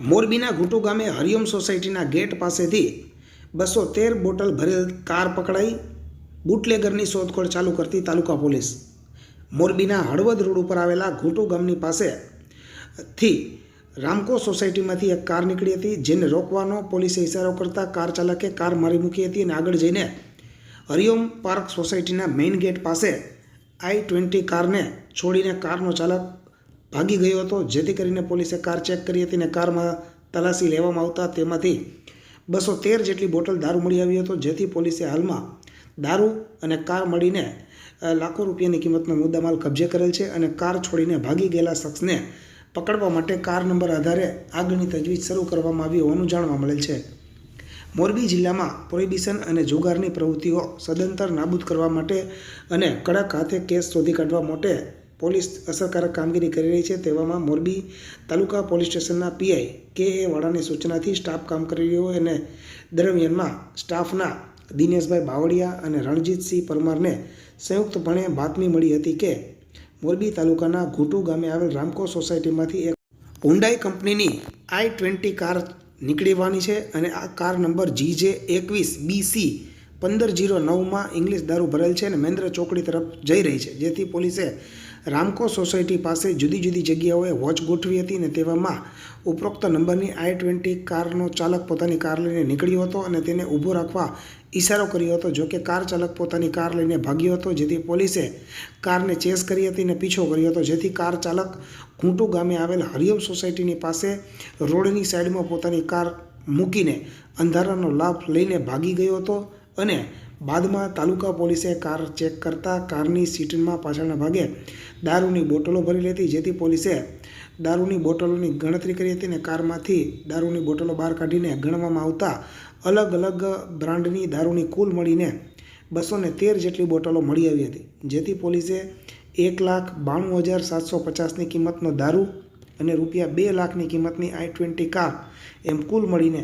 મોરબીના ઘૂંટુ ગામે હરિયમ સોસાયટીના ગેટ પાસેથી બસો તેર બોટલ ભરેલ કાર પકડાઈ. બુટલેગરની શોધખોળ ચાલુ કરતી તાલુકા પોલીસ. મોરબીના હળવદ રોડ ઉપર આવેલા ઘૂંટુ ગામની પાસેથી રામકો સોસાયટીમાંથી એક કાર નીકળી હતી, જેને રોકવાનો પોલીસે ઇશારો કરતા કાર ચાલકે કાર મારી મૂકી હતી અને આગળ જઈને હરિઓમ પાર્ક સોસાયટીના મેઇન ગેટ પાસે આઈ ટ્વેન્ટી કારને છોડીને કારનો ચાલક ભાગી ગયો હતો. જેથી કરીને પોલીસે કાર ચેક કરી હતી અને કારમાં તલાશી લેવામાં આવતા તેમાંથી બસો તેર જેટલી બોટલ દારૂ મળી આવ્યો હતો. જેથી પોલીસે હાલમાં દારૂ અને કાર મળીને લાખો રૂપિયાની કિંમતનો મુદ્દામાલ કબજે કરેલ છે અને કાર છોડીને ભાગી ગયેલા શખ્સને પકડવા માટે કાર નંબર આધારે આગળની તજવીજ શરૂ કરવામાં આવી હોવાનું જાણવા મળેલ છે. મોરબી જિલ્લામાં પ્રોહિબિશન અને જુગારની પ્રવૃત્તિઓ સદંતર નાબૂદ કરવા માટે અને કડક હાથે કેસ શોધી કાઢવા માટે પોલીસ અસરકારક કામગીરી કરી રહી છે. તેવામાં મોરબી તાલુકા પોલીસ સ્ટેશનના પીઆઈ કે એ વાળાની સૂચનાથી સ્ટાફ કામ કરી રહ્યો અને દરમિયાનમાં સ્ટાફના દિનેશભાઈ બાવળિયા અને રણજીતસિંહ પરમારને સંયુક્તપણે બાતમી મળી હતી કે મોરબી તાલુકાના ઘૂંટુ ગામે આવેલ રામકો સોસાયટીમાંથી એક હુન્ડાઈ કંપનીની આઈ ટ્વેન્ટી કાર નીકળીવાની છે અને આ કાર નંબર જી જે એકવીસ બીસી પંદર જીરો નવમાં ઇંગ્લિશ દારૂ ભરેલ છે અને મહેન્દ્ર ચોકડી તરફ જઈ રહી છે, જેથી પોલીસે રામકો સોસાયટી પાસે જુદી જુદી જગ્યાઓએ વોચ ગોઠવી હતી અને તેવામાં ઉપરોક્ત નંબરની આઈ ટ્વેન્ટી કારનો ચાલક પોતાની કાર લઈને નીકળ્યો હતો અને તેને ઊભો રાખવા ઈશારો કર્યો હતો, જોકે કાર ચાલક પોતાની કાર લઈને ભાગ્યો હતો, જેથી પોલીસે કારને ચેસ કરી હતી અને પીછો કર્યો હતો, જેથી કાર ચાલક ઘૂંટુ ગામે આવેલ હરિયમ સોસાયટીની પાસે રોડની સાઈડમાં પોતાની કાર મૂકીને અંધારાનો લાભ લઈને ભાગી ગયો હતો. અને બાદમાં તાલુકા પોલીસે કાર ચેક કરતા કારની સીટમાં પાછળના ભાગે દારૂની બોટલો ભરી લેતી, જેથી પોલીસે દારૂની બોટલોની ગણતરી કરી હતી અને કારમાંથી દારૂની બોટલો બહાર કાઢીને ગણવામાં આવતા અલગ અલગ બ્રાન્ડની દારૂની કુલ મળીને બસો ને તેર જેટલી બોટલો મળી આવી હતી. જેથી પોલીસે એક લાખ બાણું હજાર સાતસો પચાસની કિંમતનો દારૂ અને રૂપિયા બે લાખની કિંમતની આઈ ટ્વેન્ટી કાર એમ કુલ મળીને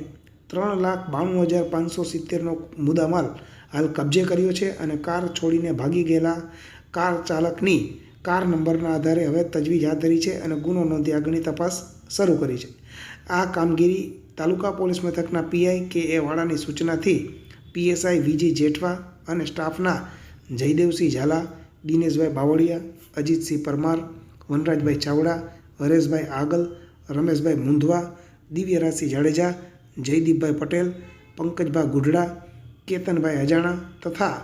ત્રણ લાખ બાણું હજાર પાંચસો સિત્તેરનો મુદ્દામાલ હાલ કબજે કર્યો છે અને કાર છોડીને ભાગી ગયેલા કાર ચાલકની કાર નંબરના આધારે હવે તજવીજ હાથ ધરી છે અને ગુનો નોંધી આગળની તપાસ શરૂ કરી છે. આ કામગીરી તાલુકા પોલીસ મથકના પીઆઈ કે એ વાળાની સૂચનાથી પીએસઆઈ વીજી જેઠવા અને સ્ટાફના જયદેવસિંહ ઝાલા, દિનેશભાઈ બાવળિયા, અજીતસિંહ પરમાર, વનરાજભાઈ ચાવડા, હરેશભાઈ આગલ, રમેશભાઈ મુંધવા, દિવ્યરાજસિંહ જાડેજા જયદીપભાઈ પટેલ, પંકજભાઈ ગુઢડા, કેતનભાઈ અજાણા તથા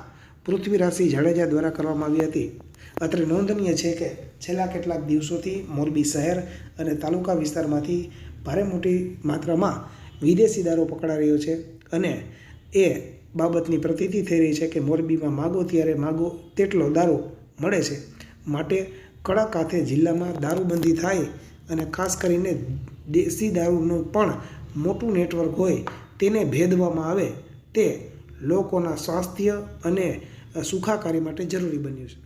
પૃથ્વીરાજસિંહ જાડેજા દ્વારા કરવામાં આવી હતી. અત્રે નોંધનીય છે કે છેલ્લા કેટલાક દિવસોથી મોરબી શહેર અને તાલુકા વિસ્તારમાંથી ભારે મોટી માત્રામાં વિદેશી દારૂ પકડા રહ્યો છે અને એ બાબતની પ્રતીતિ થઈ રહી છે કે મોરબીમાં માગો ત્યારે માગો તેટલો દારૂ મળે છે. માટે કડક હાથે જિલ્લામાં દારૂબંધી થાય અને ખાસ કરીને દેશી દારૂનું પણ મોટું નેટવર્ક હોય તેને ભેદવામાં આવે તે લોકોના સ્વાસ્થ્ય અને સુખાકારી માટે જરૂરી બન્યું છે.